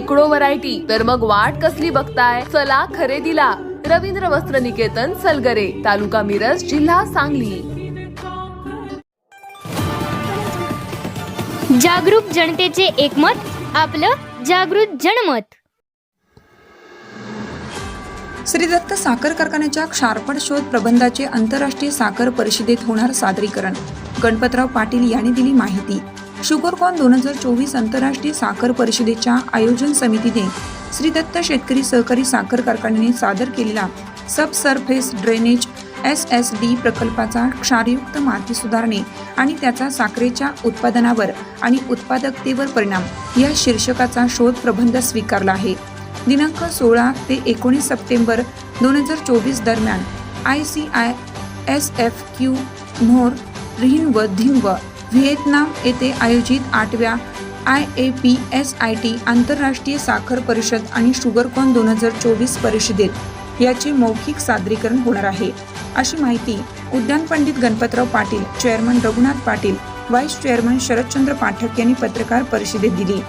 शेकडो व्हरायटी. तर मग वाट कसली बघताय? चला खरेदीला. रवींद्र वस्त्र निकेतन सलगरे. तालुका मिरज जिल्हा सांगली. जागरूक जनतेचे एकमत आपलं जागृत जनमत. श्री दत्त साखर कारखान्याच्या क्षारपड शोध प्रबंधाचे आंतरराष्ट्रीय साखर परिषदेत होणार सादरीकरण. गणपतराव पाटील यांनी दिली माहिती. शुगरकॉन दोन हजार चोवीस आंतरराष्ट्रीय साखर परिषदेच्या आयोजन समितीने श्री दत्त शेतकरी सहकारी साखर कारखान्याने सादर केलेला sub surface drainage S S D प्रकल्पाचा क्षारयुक्त माती सुधारणे आणि त्याचा साखरेच्या उत्पादनावर आणि उत्पादकतेवर परिणाम या शीर्षकाचा शोध प्रबंध स्वीकारला आहे. दिनांक सोळा ते एकोणीस सप्टेंबर दोन हजार चोवीस दरम्यान I C I S F Q म्होर रिहिन व व्हिएतनाम येथे आयोजित आठव्या I A P S I T आंतरराष्ट्रीय साखर परिषद आणि शुगरकॉन दोन हजार चोवीस परिषदेत याचे मौखिक सादरीकरण होणार आहे. अशी माहिती उद्यान Pandit Ganpatrao Patil chairman Raghunath Patil vice chairman Sharadchandra Pathak यांनी पत्रकार परिषदेत दिली.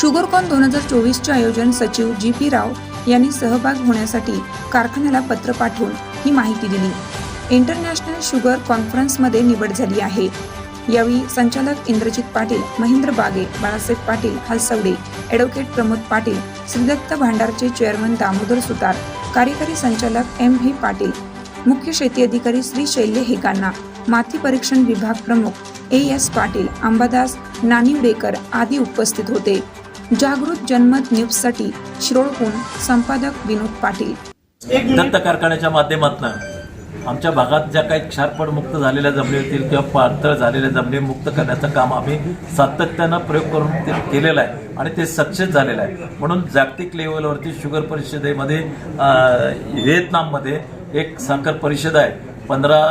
शुगरकॉन दोन हजार चोवीसचे आयोजन सचिव जी पी राव यांनी सहभाग होण्यासाठी कारखान्याला पत्र पाठवून ही माहिती दिली. इंटरनॅशनल शुगर कॉन्फरन्समध्ये निवड झाली आहे. यावेळी संचालक इंद्रजित पाटील महेंद्र बागे बाळासाहेब पाटील हलसवडे ॲडव्होकेट प्रमोद पाटील श्रीदत्त भांडारचे चेअरमन दामोदर सुतार कार्यकारी संचालक एम व्ही पाटील मुख्य शेती अधिकारी श्री शैल्य हेगांना माती परीक्षण विभाग प्रमुख ए एस पाटील अंबादास नानिवडेकर आदी उपस्थित होते. जागृत जनमत न्यूजसाठी शिरोळहून संपादक विनोद पाटील. दत्त कारखान्याच्या माध्यमातून आमच्या भागात ज्या काही क्षारपड मुक्त झालेल्या जमिनी होतील किंवा पातळ झालेल्या जमिनी मुक्त करण्याचं काम आम्ही सातत्यानं प्रयोग करून ते केलेलं आहे आणि ते सक्सेस झालेलं आहे. म्हणून जागतिक लेवलवरती शुगर परिषदेमध्ये व्हिएतनाममध्ये एक साखर परिषद आहे. पंधरा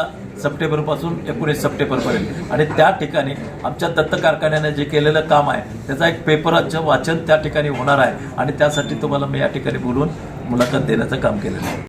सप्टेंबरपासून एकोणीस सप्टेंबरपर्यंत. आणि त्या ठिकाणी आमच्या दत्त कारखान्याने जे केलेलं काम आहे त्याचा एक पेपराचं वाचन त्या ठिकाणी होणार आहे. आणि त्यासाठी तुम्हाला मी या ठिकाणी बोलून मुलाखत देण्याचं काम केलेलं आहे.